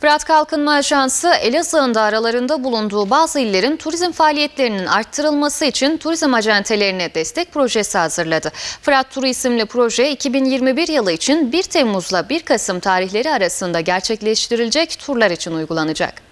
Fırat Kalkınma Ajansı Elazığ'ın da aralarında bulunduğu bazı illerin turizm faaliyetlerinin arttırılması için turizm acentelerine destek projesi hazırladı. Fırat Turu isimli proje 2021 yılı için 1 Temmuz'la 1 Kasım tarihleri arasında gerçekleştirilecek turlar için uygulanacak.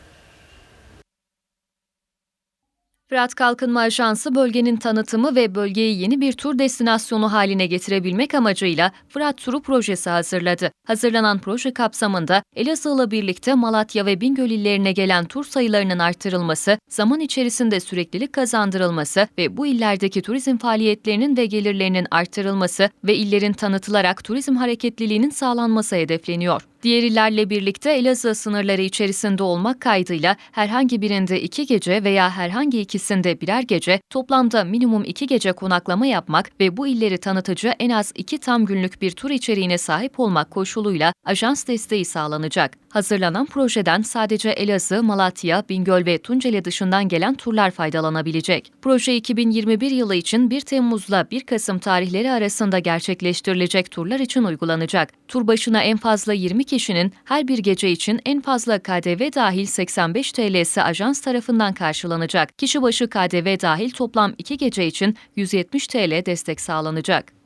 Fırat Kalkınma Ajansı bölgenin tanıtımı ve bölgeyi yeni bir tur destinasyonu haline getirebilmek amacıyla Fırat Turu projesi hazırladı. Hazırlanan proje kapsamında Elazığ'la birlikte Malatya ve Bingöl illerine gelen tur sayılarının artırılması, zaman içerisinde süreklilik kazandırılması ve bu illerdeki turizm faaliyetlerinin ve gelirlerinin artırılması ve illerin tanıtılarak turizm hareketliliğinin sağlanması hedefleniyor. Diğer illerle birlikte Elazığ sınırları içerisinde olmak kaydıyla herhangi birinde iki gece veya herhangi ikisinde birer gece toplamda minimum iki gece konaklama yapmak ve bu illeri tanıtıcı en az iki tam günlük bir tur içeriğine sahip olmak koşuluyla ajans desteği sağlanacak. Hazırlanan projeden sadece Elazığ, Malatya, Bingöl ve Tunceli dışından gelen turlar faydalanabilecek. Proje 2021 yılı için 1 Temmuz'la 1 Kasım tarihleri arasında gerçekleştirilecek turlar için uygulanacak. Tur başına en fazla 20 kişinin her bir gece için en fazla KDV dahil 85 TL'si ajans tarafından karşılanacak. Kişi başı KDV dahil toplam 2 gece için 170 TL destek sağlanacak.